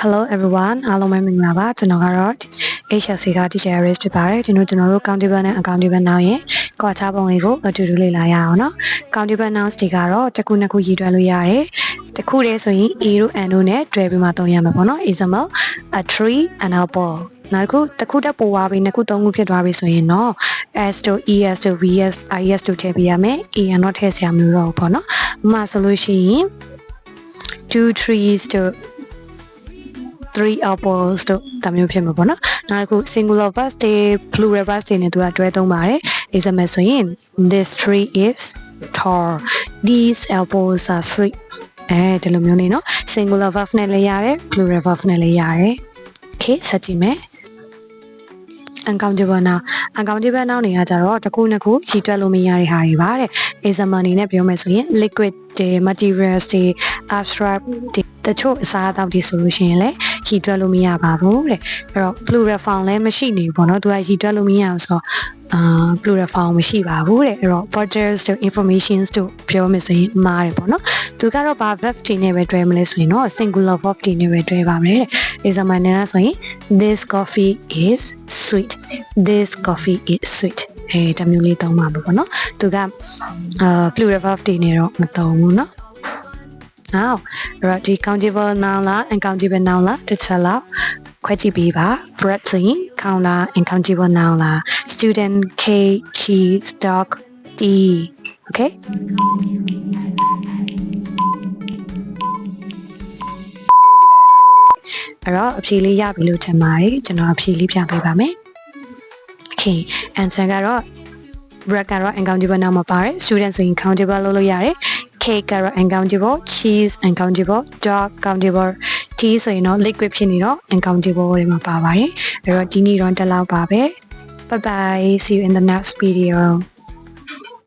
Hello everyone အားလုံးပဲမင်္ဂလာပါကျွန်တော်ကတော့ HSC က Teacher Aris ဖြစ်ပါတယ်ကျွန်တော်ကျွန်တော်တို့ countable နဲ့ accountable noun ရဲ့ကွာခြားပုံလေးကိုအတူတူလေ့လာရအောင်เนาะ countable nouns တွေကတော့တစ်ခုနှစ်ခုရည်တွက်လို့ရတယ်တစ်ခုတည်းဆိုရင် a တို့ n တို့နဲ့တွဲပြီးမှသုံးရမှာပေါ့နော် example a tree an apple နောက်တစ်ခုတစ်ခုတက်ပိုသွားပြီးနှစ်ခုသုံးခုဖြစ်သွားပြီဆိုရင်တော့ s တို့ es တို့ vs is တို့ထည့်ပေးရမယ် an တော့ထည့်စရာမလိုတော့ဘူးပေါ့နော်ဥပမာဆိုလို့ရှိရင် two trees တို့ three apples တို့ဒါမျိုးဖြစ်မှာပေါ့နော်နောက်တစ်ခု singular verb တွေ plural verb တွေနဲ့သူကတွဲသုံးပါတယ် example ဆိုရင် this tree is tall these apples are sweet အဲဒီလိုမျိုးနေနော် singular verb နဲ့လည်းရတယ် plural verb နဲ့လည်းရတယ် okay ဆက်ကြည့်မယ် uncountable noun uncountable noun တွေကကြတော့တစ်ခုနှစ်ခုရည်တွက်လို့မရတဲ့ဟာတွေပါတဲ့ example အနေနဲ့ပြောမယ်ဆိုရင် liquid တွေ materials တွေ abstract တွေတချို့အစားအသောက်တွေဆိုလို့ရှိရင်လည်းရည်တွက်လို့မရပါဘူးတဲ့အဲ့တော့ plural form လည်းမရှိနေဘူးပေါ့နော်သူကရည်တွက်လို့မရအောင်ဆိုတော့ အာ platform မရှိပါဘူးတဲ့အဲ့တော့ portals တို့ informations တို့ပြောမယ်ဆိုရင်မှားတယ်ပေါ့နော်သူကတော့ဘာ verb တွေနဲ့ပဲတွဲမလဲဆိုရင်တော့ singular verb တွေနဲ့ပဲတွဲပါမယ်တဲ့ဒါဆိုမှနည်းလားဆိုရင် this coffee is sweet this coffee is sweet အဲတမျိုးလေးသုံးပါပေါ့နော်သူကအာ plural verb တွေနဲ့တော့မသုံးဘူးနော်နောက်အဲ့တော့ဒီ countable noun လား uncountable noun လားတစ်ချက်လောက်ခွဲကြည့်ပေးပါ bread ဆိုရင် count လား uncountable noun လား student cake cheese dog tea okay အဲ့တော့အဖြေလေးရပြီလို့ထင်ပါတယ်ကျွန်တော်အဖြေလေးပြပေးပါမယ် okay answer ကတော့ bread ကတော့ uncountable noun မှာပါတယ် student ဆိုရင် countable လုပ်လို့ရတယ် cake ကတော့ uncountable cheese uncountable dog countable tea ဆိုရင်တော့ liquid ဖြစ်နေတော့ uncountable တွေမှာပါပါတယ်အဲ့တော့ဒီနေ့တော့တက်လောက်ပါပဲ bye bye see you in the next video